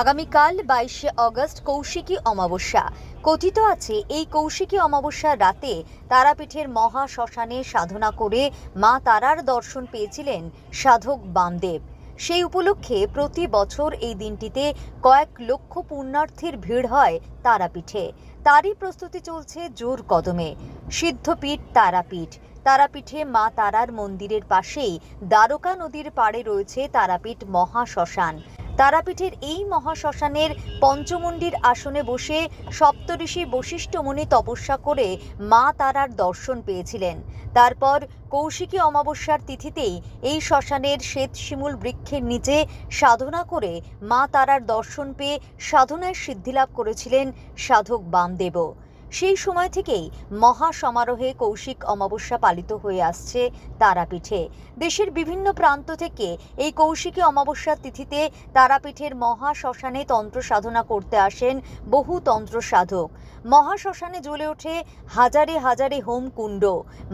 আগামীকাল বাইশে অগস্ট কৌশিকী অমাবস্যা। কথিত আছে, এই কৌশিকী অমাবস্যার রাতে তারাপীঠের মহা শ্মশানে সাধনা করে মা তারার দর্শন পেয়েছিলেন সাধক বামদেব। সেই উপলক্ষে প্রতি বছর এই দিনটিতে কয়েক লক্ষ পুণ্যার্থীর ভিড় হয় তারাপীঠে। তারই প্রস্তুতি চলছে জোর কদমে। সিদ্ধপীঠ তারাপীঠ। তারাপীঠে মা তারার মন্দিরের পাশেই দ্বারকা নদীর পাড়ে রয়েছে তারাপীঠ মহা শ্মশান তারাপীঠের এই মহাশ্মশানের পঞ্চমুণ্ডির আসনে বসে সপ্তঋষি বশিষ্ঠ মুনি তপস্যা করে মা তারার দর্শন পেয়েছিলেন। তারপর কৌশিকী অমাবস্যার তিথিতেই এই শ্মশানের শ্বেত শিমুল বৃক্ষের নিচে সাধনা করে মা তারার দর্শন পেয়ে সাধনায় সিদ্ধিলাভ করেছিলেন সাধক বামদেবও। সেই সময় থেকেই মহা সমারোহে কৌশিক অমাবস্যা পালিত হয়ে আসছে তারাপীঠে। দেশের বিভিন্ন প্রান্ত থেকে এই কৌশিকী অমাবস্যার তিথিতে তারাপীঠের মহা শ্মশানে তন্ত্র সাধনা করতে আসেন বহু তন্ত্র সাধক। মহা শ্মশানে জ্বলে ওঠে হাজারে হাজারে হোম কুণ্ড।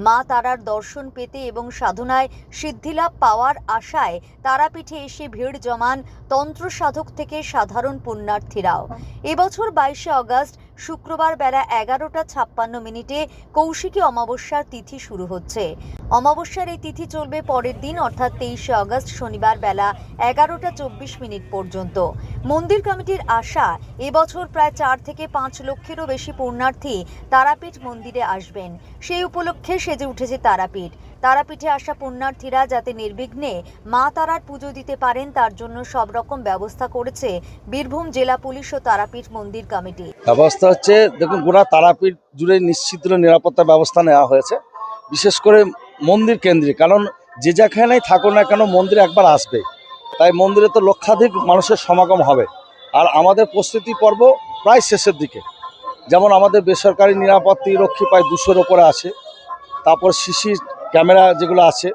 মা তারার দর্শন পেতে এবং সাধনায় সিদ্ধিলাভ পাওয়ার আশায় তারাপীঠে এসে ভিড় জমান তন্ত্র সাধক থেকে সাধারণ পুণ্যার্থীরাও। এবছর বাইশে অগস্ট শুক্রবার বেলা এগারোটা ছাপ্পান্ন মিনিটে কৌশিকী অমাবস্যার তিথি শুরু হচ্ছে। অমাবস্যার এই তিথি চলবে পরের দিন, অর্থাৎ তেইশে আগস্ট শনিবার বেলা এগারোটা চব্বিশ মিনিট পর্যন্ত। মন্দির কমিটির আশা, এবছর প্রায় চার থেকে পাঁচ লক্ষেরও বেশি পুণ্যার্থী তারাপীঠ মন্দিরে আসবেন। সেই উপলক্ষে সেজে উঠেছে তারাপীঠ। তারাপীঠে আসা পুণ্যার্থীরা যাতে নির্বিঘ্নে মা তারার পুজো দিতে পারেন, তার জন্য সব রকম ব্যবস্থা করেছে বীরভূম জেলা পুলিশ ও তারাপীঠ মন্দির কমিটি। ব্যবস্থা হচ্ছে, দেখুন, গোটা তারাপীঠ জুড়ে নিশ্চিত নিরাপত্তা ব্যবস্থা নেওয়া হয়েছে, বিশেষ করে মন্দির কেন্দ্রে, কারণ যে যেখানেই থাকো না কেন মন্দিরে একবার আসবে। তাই মন্দিরে তো লক্ষাধিক মানুষের সমাগম হবে। আর আমাদের প্রস্তুতি পর্ব প্রায় শেষের দিকে। যেমন আমাদের বেসরকারি নিরাপত্তা রক্ষী প্রায় দুশোর ওপরে আছে, তারপর সিসি ক্যামেরা যেগুলো আছে,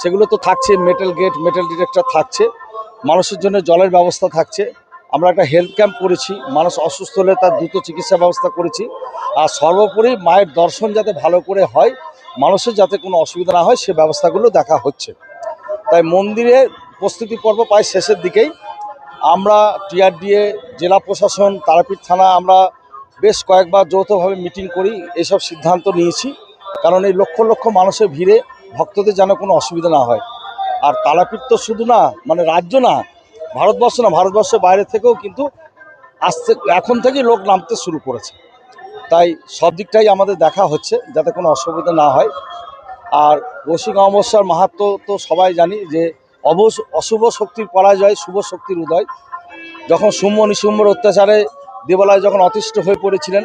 সেগুলো তো থাকছে মেটাল গেট মেটাল ডিটেক্টর থাকছে, মানুষের জন্য জলের ব্যবস্থা থাকছে। আমরা একটা হেলথ ক্যাম্প করেছি, মানুষ অসুস্থ হলে তার দ্রুত চিকিৎসা ব্যবস্থা করেছি। আর সর্বোপরি মায়ের দর্শন যাতে ভালো করে হয়, মানুষের যাতে কোনো অসুবিধা না হয়, সে ব্যবস্থাগুলো দেখা হচ্ছে। তাই মন্দিরে প্রস্তুতি পর্ব প্রায় শেষের দিকেই। আমরা টিআরডিএ, জেলা প্রশাসন, তারাপীঠ থানা, আমরা বেশ কয়েকবার যৌথভাবে মিটিং করি, এসব সিদ্ধান্ত নিয়েছি। কারণ এই লক্ষ লক্ষ মানুষের ভিড়ে ভক্তদের যেন কোনো অসুবিধা না হয়। আর তারাপীঠ তো শুধু না মানে রাজ্য না, ভারতবর্ষ না, ভারতবর্ষের বাইরে থেকেও কিন্তু আসতে এখন থেকেই লোক নামতে শুরু করেছে। তাই সব দিকটাই আমাদের দেখা হচ্ছে, যাতে কোনো অসুবিধা না হয়। আর কৌশিক অমাবস্যার মাহাত্ম তো সবাই জানি যে, অবশ, অশুভ শক্তির পরাজয়, শুভ শক্তির উদয়। যখন শুম্ভ নিশুম্ভর অত্যাচারে দেবালয় যখন অতিষ্ঠ হয়ে পড়েছিলেন,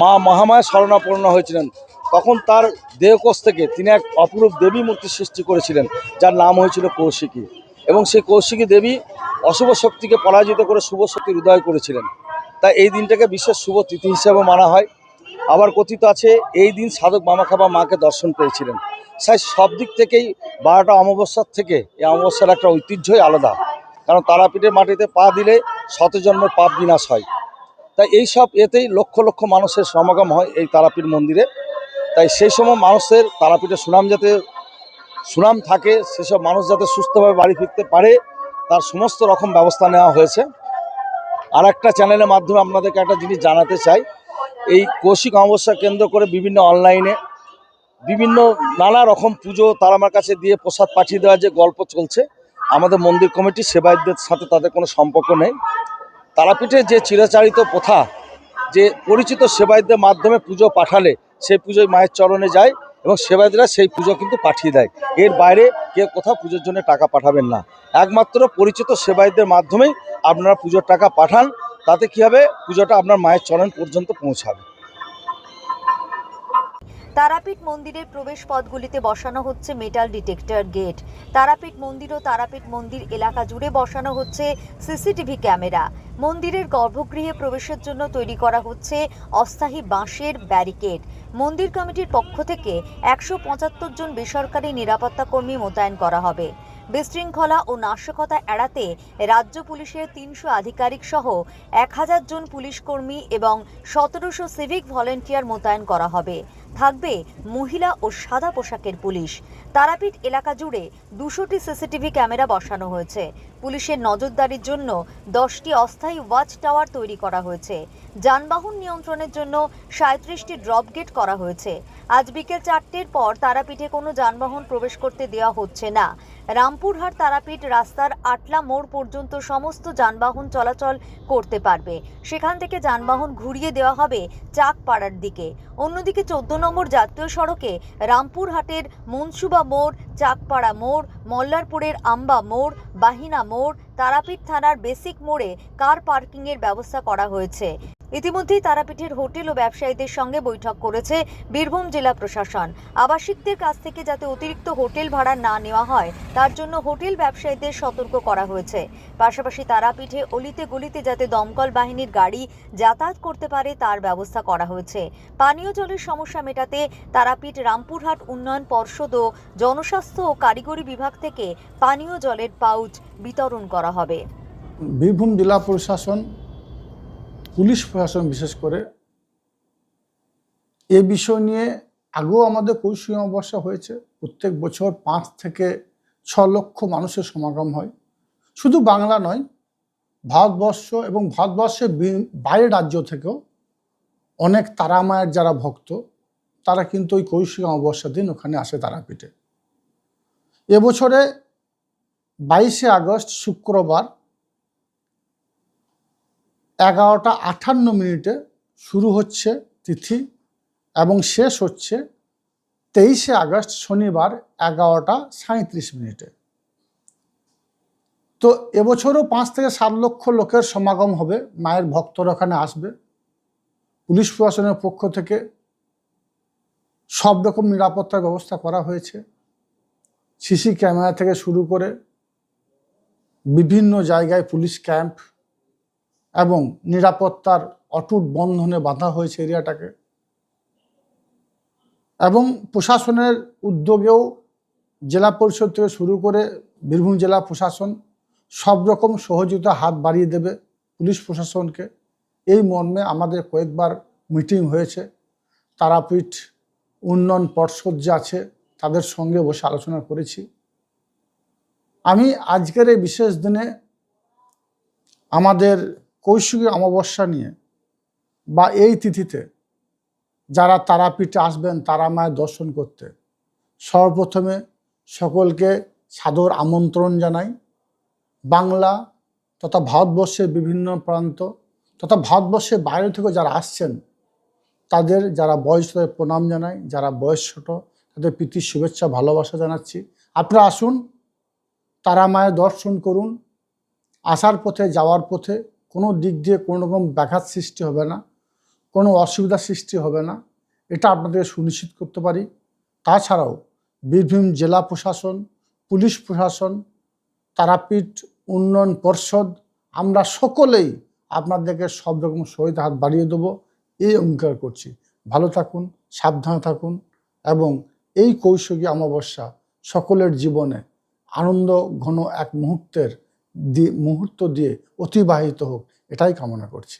মা মহামায়া শরণাপন্ন হয়েছিলেন তখন তার দেহকোষ থেকে তিনি এক অপরূপ দেবী মূর্তি সৃষ্টি করেছিলেন, যার নাম হয়েছিল কৌশিকী। এবং সেই কৌশিকী দেবী অশুভ শক্তিকে পরাজিত করে শুভ শক্তির উদয় করেছিলেন। তাই এই দিনটাকে বিশেষ শুভ তিথি হিসেবে মানা হয়। আবার কথিত আছে, এই দিন সাধক মামাখাবা মাকে দর্শন পেয়েছিলেন। তাই সব দিক থেকেই বারোটা অমাবস্যার থেকে এই অমাবস্যার একটা ঐতিহ্যই আলাদা। কারণ তারাপীঠের মাটিতে পা দিলে শত জন্মের পাপ বিনাশ হয়। তাই এই সব এতেই লক্ষ লক্ষ মানুষের সমাগম হয় এই তারাপীঠ মন্দিরে। তাই সেই সময় মানুষের তারাপীঠের সুনাম যাতে, সুনাম থাকে সেসব মানুষ যাতে সুস্থভাবে বাড়ি ফিরতে পারে, তার সমস্ত রকম ব্যবস্থা নেওয়া হয়েছে। আর একটা চ্যানেলের মাধ্যমে আপনাদেরকে একটা জিনিস জানাতে চাই। এই কৌশিক অমাবস্যা কেন্দ্র করে বিভিন্ন অনলাইনে বিভিন্ন নানা রকম পুজো তারা আমার কাছে দিয়ে প্রসাদ পাঠিয়ে দেওয়ার যে গল্প চলছে, আমাদের মন্দির কমিটি সেবায়তদের সাথে তাদের কোনো সম্পর্ক নেই। তারাপীঠে যে চিরাচারিত প্রথা, যে পরিচিত সেবায়তদের মাধ্যমে পুজো পাঠালে সেই পুজোয় মায়ের চরণে যায় এবং সেবায়তরা সেই পুজো কিন্তু পাঠিয়ে দেয়। এর বাইরে কেউ কোথাও পুজোর জন্য টাকা পাঠাবেন না। একমাত্র পরিচিত সেবায়তদের মাধ্যমেই আপনারা পুজোর টাকা পাঠান, তাতে কি হবে? পুজোটা আপনার মায়ের চরণ পর্যন্ত পৌঁছাবে। তারাপীঠ মন্দিরের প্রবেশ পথগুলিতে বসানো হচ্ছে মেটাল ডিটেক্টর গেট তারাপীঠ মন্দির ও তারাপীঠ মন্দির এলাকা জুড়ে বসানো হচ্ছে সিসিটিভি ক্যামেরা। মন্দিরের গর্ভগৃহে প্রবেশের জন্য তৈরি করা হচ্ছে অস্থায়ী বাঁশের ব্যারিকেড মন্দির কমিটির পক্ষ থেকে একশো পঁচাত্তর জন বেসরকারি নিরাপত্তা কর্মী মোতায়েন করা হবে। বিশৃঙ্খলা ও নাশকতা এড়াতে রাজ্য পুলিশের তিনশো আধিকারিক সহ এক হাজার জন পুলিশ কর্মী এবং সতেরোশো সিভিক ভলেন্টিয়ার মোতায়েন করা হবে। থাকবে মহিলা ও সাদা পোশাকের পুলিশ। তারাপীঠ এলাকা জুড়ে দুশোটি সিসিটিভি ক্যামেরা বসানো হয়েছে। পুলিশের নজরদারির জন্য দশটি অস্থায়ী ওয়াচ টাওয়ার তৈরি করা হয়েছে। যানবাহন নিয়ন্ত্রণের জন্য সাঁত্রিশটি ড্রপ গেট করা হয়েছে। আজ বিকেল চারটের পর তারাপীঠে কোনো যানবাহন প্রবেশ করতে দেওয়া হচ্ছে না। রামপুরহাট তারাপীঠ রাস্তার আটলা মোড় পর্যন্ত সমস্ত যানবাহন চলাচল করতে পারবে। সেখান থেকে যানবাহন ঘুরিয়ে দেওয়া হবে চাকপাড়ার দিকে। অন্যদিকে চোদ্দ নম্বর জাতীয় সড়কে রামপুরহাটের মনসুবা মোড়, চাকপাড়া মোড়, মল্লারপুরের আম্বা মোড়, বাহিনা মোড়, তারাপীঠ থানার বেসিক মোড়ে কার পার্কিংয়ের ব্যবস্থা করা হয়েছে। ইতিমধ্যেই তারাপীঠের হোটেল ও ব্যবসায়ীদের সঙ্গে বৈঠক করেছে বীরভূম জেলা প্রশাসন। আবাসিকদের কাছ থেকে যাতে অতিরিক্ত হোটেল ভাড়া না নেওয়া হয়, তার জন্য হোটেল ব্যবসায়ীদের সতর্ক করা হয়েছে। পাশাপাশি তারাপীঠে অলিতে গলিতে যাতে দমকল বাহিনীর গাড়ি যাতায়াত করতে পারে, তার ব্যবস্থা করা হয়েছে। পানীয় জলের সমস্যা মেটাতে তারাপীঠ রামপুরহাট উন্নয়ন পর্ষদ ও জনস্বাস্থ্য ও কারিগরি বিভাগ থেকে পানীয় জলের পাউচ বিতরণ করা হবে। বীরভূম জেলা প্রশাসন পুলিশ প্রশাসন বিশেষ করে এ বিষয় নিয়ে আগেও আমাদের কৌশলী অমাবস্যা হয়েছে। প্রত্যেক বছর পাঁচ থেকে ছ লক্ষ মানুষের সমাগম হয়। শুধু বাংলা নয়, ভারতবর্ষ এবং ভারতবর্ষের বাইরের রাজ্য থেকেও অনেক তারামায়ের যারা ভক্ত, তারা কিন্তু ওই কৌশিক অমাবস্যার দিন ওখানে আসে তারাপীঠে। এবছরে বাইশে আগস্ট, শুক্রবার এগারোটা আটান্ন মিনিটে শুরু হচ্ছে তিথি এবং শেষ হচ্ছে তেইশে আগস্ট শনিবার এগারোটা সাঁত্রিশ মিনিটে। তো এবছরও পাঁচ থেকে সাত লক্ষ লোকের সমাগম হবে, মায়ের ভক্তরা ওখানে আসবে। পুলিশ প্রশাসনের পক্ষ থেকে সব রকম নিরাপত্তার ব্যবস্থা করা হয়েছে। সিসি ক্যামেরা থেকে শুরু করে বিভিন্ন জায়গায় পুলিশ ক্যাম্প এবং নিরাপত্তার অটুট বন্ধনে বাঁধা হয়েছে এরিয়াটাকে। এবং প্রশাসনের উদ্যোগেও জেলা পরিষদ থেকে শুরু করে বীরভূম জেলা প্রশাসন সব রকম সহযোগিতা হাত বাড়িয়ে দেবে পুলিশ প্রশাসনকে। এই মর্মে আমাদের কয়েকবার মিটিং হয়েছে। তারাপীঠ উন্নয়ন পর্ষদ যে আছে, তাদের সঙ্গে বসে আলোচনা করেছি। আমি আজকের এই বিশেষ দিনে আমাদের কৌশিকী অমাবস্যা নিয়ে বা এই তিথিতে যারা তারাপীঠে আসবেন, তারা মায়ের দর্শন করতে। সর্বপ্রথমে সকলকে সাদর আমন্ত্রণ জানাই। বাংলা তথা ভারতবর্ষের বিভিন্ন প্রান্ত তথা ভারতবর্ষের বাইরে থেকে যারা আসছেন, তাদের যারা বয়স তাদের প্রণাম জানাই। যারা বয়স ছোট, তাদের প্রীতির শুভেচ্ছা, ভালোবাসা জানাচ্ছি। আপনারা আসুন, তারা মায়ের দর্শন করুন। আসার পথে, যাওয়ার পথে কোনো দিক দিয়ে কোনো রকম ব্যাঘাত সৃষ্টি হবে না, কোনো অসুবিধা সৃষ্টি হবে না। এটা আপনাদের সুনিশ্চিত করতে পারি। তাছাড়াও বীরভূম জেলা প্রশাসন, পুলিশ প্রশাসন, তারাপীঠ উন্নয়ন পর্ষদ, আমরা সকলেই আপনাদেরকে সব রকম সহায়তা হাত বাড়িয়ে দেবো। এই অঙ্গীকার করছি। ভালো থাকুন, সাবধানে থাকুন এবং এই কৌশলী অমাবস্যা সকলের জীবনে আনন্দ ঘন এক মুহূর্তের মুহূর্ত দিয়ে অতিবাহিত হোক এটাই কামনা করছি।